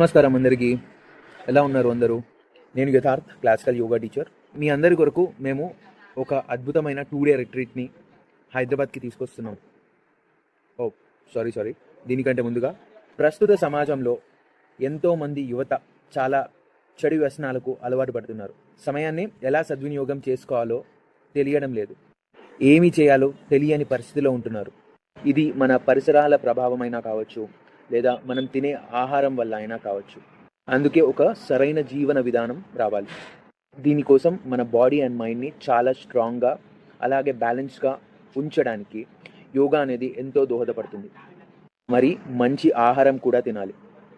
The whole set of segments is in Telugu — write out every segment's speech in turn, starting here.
నమస్కారం అందరికీ. ఎలా ఉన్నారు అందరూ? నేను యథార్థ్ క్లాసికల్ యోగా టీచర్. మీ అందరి కొరకు మేము ఒక అద్భుతమైన టూ డే రిట్రీట్ని హైదరాబాద్కి తీసుకొస్తున్నాం. ఓ సారీ సారీ దీనికంటే ముందుగా ప్రస్తుత సమాజంలో ఎంతోమంది యువత చాలా చెడు వ్యసనాలకు అలవాటు పడుతున్నారు. సమయాన్ని ఎలా సద్వినియోగం చేసుకోవాలో తెలియడం లేదు. ఏమి చేయాలో తెలియని పరిస్థితిలో ఉంటున్నారు. ఇది మన పరిసరాల ప్రభావమైనా కావచ్చు లేదా మనం తినే ఆహారం వల్ల అయినా కావచ్చు. అందుకే ఒక సరైన జీవన విధానం రావాలి. దీనికోసం మన బాడీ అండ్ మైండ్ని చాలా స్ట్రాంగ్గా అలాగే బ్యాలెన్స్గా ఉంచడానికి యోగా అనేది ఎంతో దోహదపడుతుంది. మరి మంచి ఆహారం కూడా తినాలి.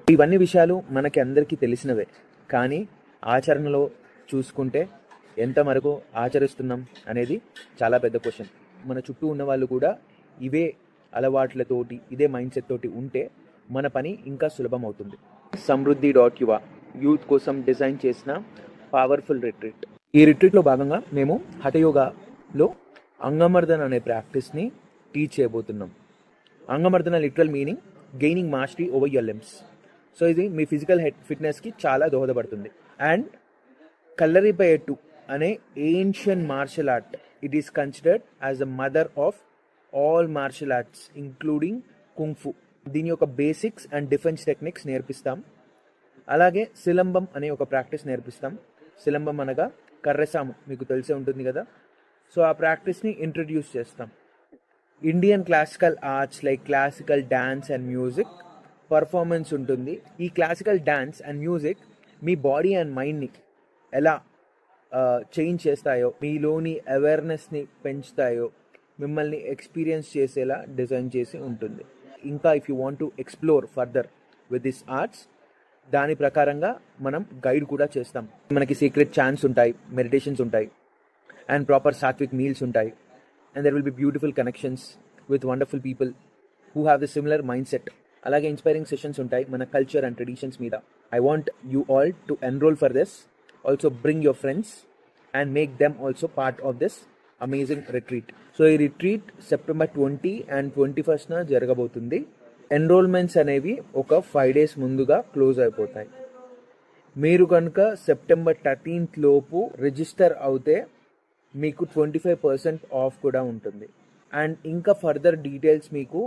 ఇవన్నీ విషయాలు మనకి అందరికీ తెలిసినవే. కానీ ఆచరణలో చూసుకుంటే ఎంతవరకు ఆచరిస్తున్నాం అనేది చాలా పెద్ద క్వశ్చన్ మన చుట్టూ ఉన్న వాళ్ళు కూడా ఇవే అలవాట్లతోటి ఇదే మైండ్ సెట్ తోటి ఉంటే మన పని ఇంకా సులభం అవుతుంది సమృద్ధి డాట్ యువ యూత్ కోసం డిజైన్ చేసిన పవర్ఫుల్ రిట్రీట్. ఈ రిట్రీట్లో భాగంగా మేము హఠయోగాలో అంగమర్దన్ అనే ప్రాక్టీస్ని టీచ్ చేయబోతున్నాం. Angamardana literal meaning gaining mastery over your limbs so ఇది మీ ఫిజికల్ హెడ్ ఫిట్నెస్కి చాలా దోహదపడుతుంది. అండ్ కల్లరిపయట్టు అనే ancient martial art it is considered as the mother of all martial arts including kung fu దీని యొక్క బేసిక్స్ అండ్ డిఫెన్స్ టెక్నిక్స్ నేర్పిస్తాం. అలాగే సిలంబం అనే ఒక ప్రాక్టీస్ నేర్పిస్తాం. సిలంబం అనగా కర్రెసాము మీకు తెలిసే ఉంటుంది కదా. సో ఆ ప్రాక్టీస్ని ఇంట్రడ్యూస్ చేస్తాం. Indian classical arts like classical dance and music performance ఉంటుంది. ఈ క్లాసికల్ డ్యాన్స్ అండ్ మ్యూజిక్ మీ బాడీ అండ్ మైండ్ని ఎలా చేంజ్ చేస్తాయో మీలోని అవేర్నెస్ని పెంచుతాయో మిమ్మల్ని ఎక్స్పీరియన్స్ చేసేలా డిజైన్ చేసి ఉంటుంది. ఇంకా if you want to explore further with this arts దాని ప్రకారంగా మనం గైడ్ కూడా చేస్తాం. మనకి సీక్రెట్ ఛాన్స్ ఉంటాయి మెడిటేషన్స్ ఉంటాయి అండ్ ప్రాపర్ సాత్విక్ మీల్స్ ఉంటాయి. And there will be beautiful connections with wonderful people who have the similar mind set అలాగే ఇన్స్పైరింగ్ సెషన్స్ ఉంటాయి మన కల్చర్ అండ్ ట్రెడిషన్స్ మీద. I want you all to enrol for this also bring your friends and make them also part of this amazing retreat so ఈ retreat September twenty and twenty ఫస్ట్న జరగబోతుంది. ఎన్రోల్మెంట్స్ అనేవి ఒక ఫైవ్ డేస్ ముందుగా క్లోజ్ అయిపోతాయి. మీరు కనుక సెప్టెంబర్ థర్టీన్త్ లోపు రిజిస్టర్ అవుతే మీకు ట్వంటీ ఫైవ్ పర్సెంట్ ఆఫ్ కూడా ఉంటుంది. అండ్ ఇంకా ఫర్దర్ డీటెయిల్స్ మీకు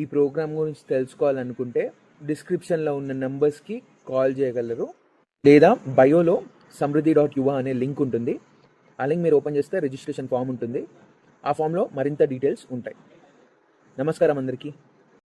ఈ ప్రోగ్రామ్ గురించి తెలుసుకోవాలనుకుంటే డిస్క్రిప్షన్లో ఉన్న నెంబర్స్కి కాల్ చేయగలరు. లేదా బయోలో సమృద్ధి డాట్ యువ అనే లింక్ ఉంటుంది. ఆ లింక్ మీరు ఓపెన్ చేస్తే రిజిస్ట్రేషన్ ఫామ్ ఉంటుంది. ఆ ఫామ్లో మరింత డీటెయిల్స్ ఉంటాయి. నమస్కారం అందరికీ.